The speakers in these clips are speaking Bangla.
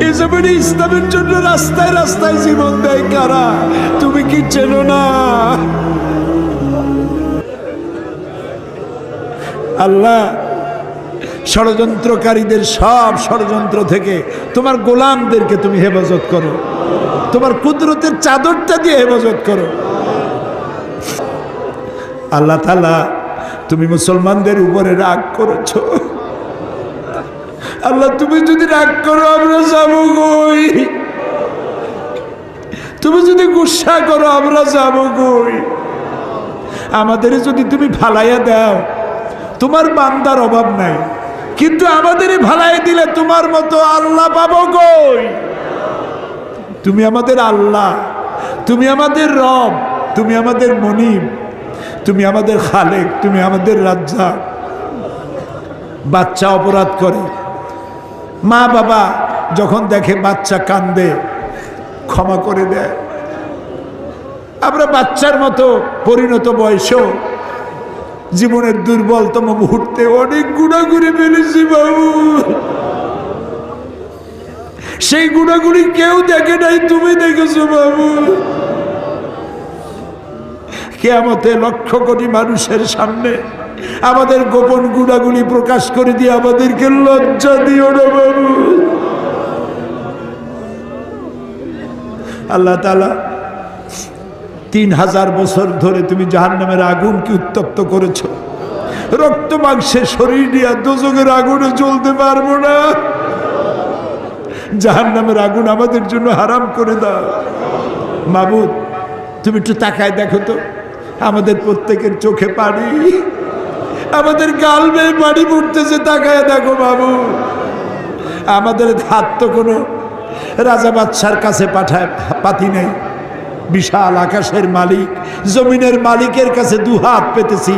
ইসলামের জন্য রাস্তায় রাস্তায় জীবন দেয় কারা? তুমি কি না? আল্লাহ, ষড়যন্ত্রকারীদের সব ষড়যন্ত্র থেকে তোমার গোলামদেরকে তুমি হেফাজত করো। তোমার কুদরতের চাদরটা দিয়ে হেফাজত করো। আল্লাহ তালা তুমি মুসলমানদের উপরে রাগ করেছ। আল্লাহ, তুমি যদি রাগ করো, আমরা যাব কই? তুমি যদি গুসা করো, আমরা যাব কই? আমাদের যদি তুমি ফালাইয়া দাও, তোমার বান্দার অভাব নাই। কিন্তু আমাদেরই ভালাই দিলে তোমার মতো আল্লাহ পাবো কই? তুমি আমাদের আল্লাহ, তুমি আমাদের রব, তুমি আমাদের মনিব, তুমি আমাদের খালেক, তুমি আমাদের রাজ্জাক। বাচ্চা অপরাধ করে। মা বাবা যখন দেখে বাচ্চা কান্দে, ক্ষমা করে দেয়। আমরা বাচ্চার মতো পরিণত বয়সেও জীবনের দুর্বলতম মুহূর্তে অনেক গুণাগুড়ি ফেলেছি বাবু। সেই গুণাগুড়ি কেউ দেখে নাই, তুমি দেখেছ বাবু। কেয়ামতে লক্ষ কোটি মানুষের সামনে আমাদের গোপন গুণাগুলি প্রকাশ করে দিয়ে আমাদেরকে লজ্জা দিও না বাবু। আল্লাহ তালা তিন হাজার বছর ধরে তুমি জাহান নামের আগুনকে উত্তপ্ত করেছ। রক্ত মাংসের শরীর নিয়ে দোজকের আগুনে জ্বলতে পারব না। জাহান নামের আগুন আমাদের জন্য হারাম করে দাও। মাবুদ, তুমি একটু তাকায় দেখো তো। আমাদের প্রত্যেকের চোখে পানি। আমাদের গাল বেয়ে পানি পড়তেছে, তাকায় দেখো বাবু। আমাদের হাত তো কোনো রাজা বাদশার কাছে পাঠায়, পাতি নেই। বিশাল আকাশের মালিক, জমিনের মালিকের কাছে দু হাত পেতেছি,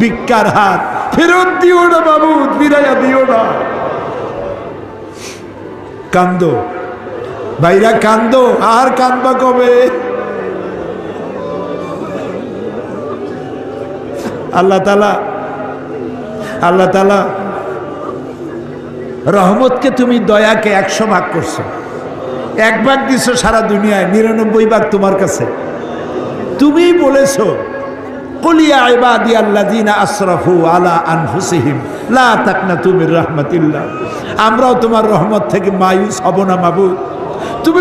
ভিক্ষার হাত। ফেরত দিও না বাবু, ফিরাইয়া দিও না। কান্দ। ভাইরা, কান্দ। আর কান্দবা কবে? আল্লাহ তালা আল্লাহ তালা রহমতকে তুমি দয়াকে একশো ভাগ করছ। এক ভাগ দিছো সারা দুনিয়ায়, নিরানব্বই ভাগ তোমার কাছে। তুমিই বলেছ আমরাও তোমার রহমত থেকে মায়ুস তুমি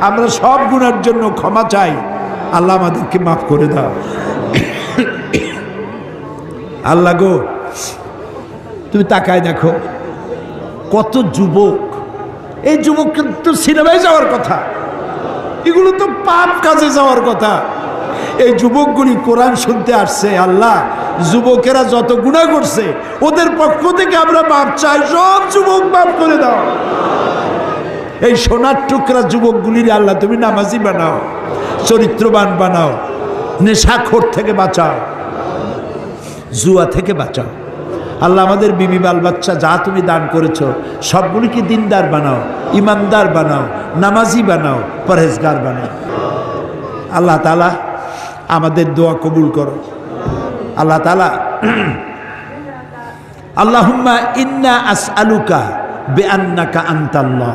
আমরা সব গুণার জন্য ক্ষমা চাই। আল্লাহ আমাদেরকে মাফ করে দাও। আল্লাহ গো, তুমি তাকায় দেখো, কত যুবক। এই যুবক কিন্তু সিনেমায় যাওয়ার কথা, এগুলো তো পাপ কাজে যাওয়ার কথা। এই যুবকগুলি কোরআন শুনতে আসছে, আল্লাহ, যুবকেরা যত গুণা করছে, ওদের পক্ষ থেকে আমরা বাপ চাই, সব যুবক বাপ করে দাও। এই সোনার টুকরা যুবকগুলির আল্লাহ, তুমি নামাজি বানাও, চরিত্রবান বানাও, নেশাখোর থেকে বাঁচাও। জুয়া থেকে বাঁচাও। আল্লাহ আমাদের বিবি বাল বাচ্চা যা তুমি দান করেছ, সবগুলিকে দিনদার বানাও, ইমানদার বানাও, নামাজি বানাও, পরহেজগার বানাও। আল্লাহ তালা আমাদের দোয়া কবুল করো। আল্লাহ তালা আল্লাহুম্মা ইন্না আস আলুকা বে আন্নাকা আন্তাল্লাহ।